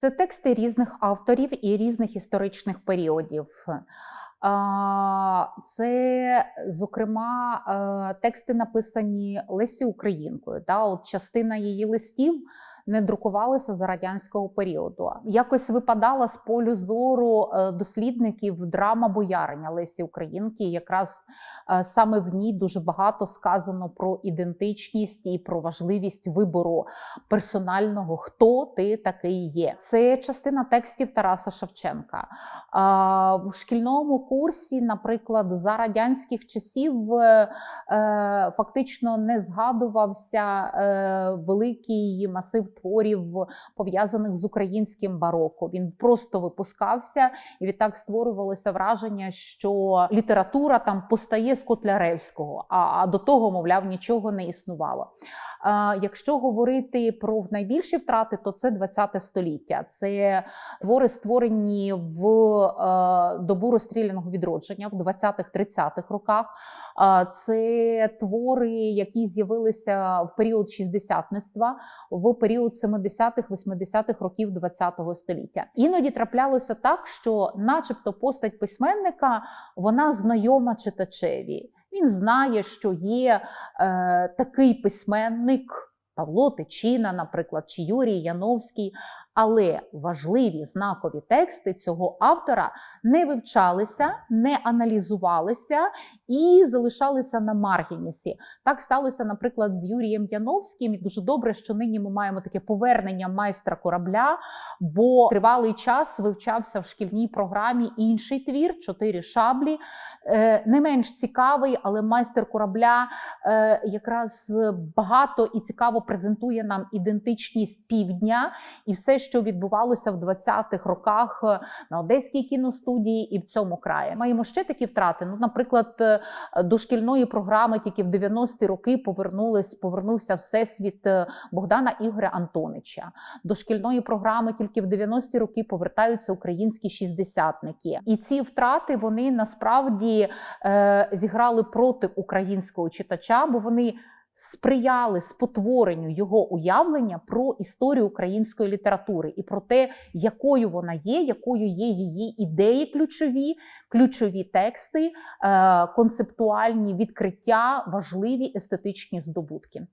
Це тексти різних авторів і різних історичних періодів. Це, зокрема, е, тексти написані Лесі Українкою. От частина її листів не друкувалися за радянського періоду. Якось випадала з полю зору е, дослідників драма бояриня Лесі Українки. Якраз е, саме в ній дуже багато сказано про ідентичність і про важливість вибору персонального, хто ти такий є. Це частина текстів Тараса Шевченка. В шкільному курсі, наприклад, за радянських часів е, фактично не згадувався великий масив творів, пов'язаних з українським бароко. Він просто випускався, і відтак створювалося враження, що література там постає з Котляревського, а, до того, мовляв, нічого не існувало. Якщо говорити про найбільші втрати, то це 20 століття. Це твори, створені в е, добу розстріляного відродження в 20-30-х роках. Це твори, які з'явилися в період шістдесятництва, в період 70-х, 80-х років 20-го століття. Іноді траплялося так, що, начебто, постать письменника вона знайома читачеві. Він знає, що є е, такий письменник Павло Тичина, наприклад, чи Юрій Яновський. Але важливі знакові тексти цього автора не вивчалися, не аналізувалися і залишалися на маргінісі. Так сталося, наприклад, з Юрієм Яновським. І дуже добре, що нині ми маємо таке повернення майстра корабля, бо тривалий час вивчався в шкільній програмі інший твір Чотири шаблі. Е, Не менш цікавий, але майстер корабля е, якраз багато і цікаво презентує нам ідентичність півдня і все, що відбувалося в 20-х роках е, на Одеській кіностудії і в цьому краї. Маємо ще такі втрати. Ну, наприклад, е, до шкільної програми тільки в 90-ті роки повернулись, повернувся всесвіт е, Богдана Ігоря Антонича. До шкільної програми тільки в 90-ті роки повертаються українські шістдесятники. І ці втрати вони насправді е, зіграли проти українського читача, бо вони сприяли спотворенню його уявлення про історію української літератури і про те, якою вона є, якою є її ідеї ключові, ключові тексти, е, концептуальні відкриття, важливі естетичні здобутки.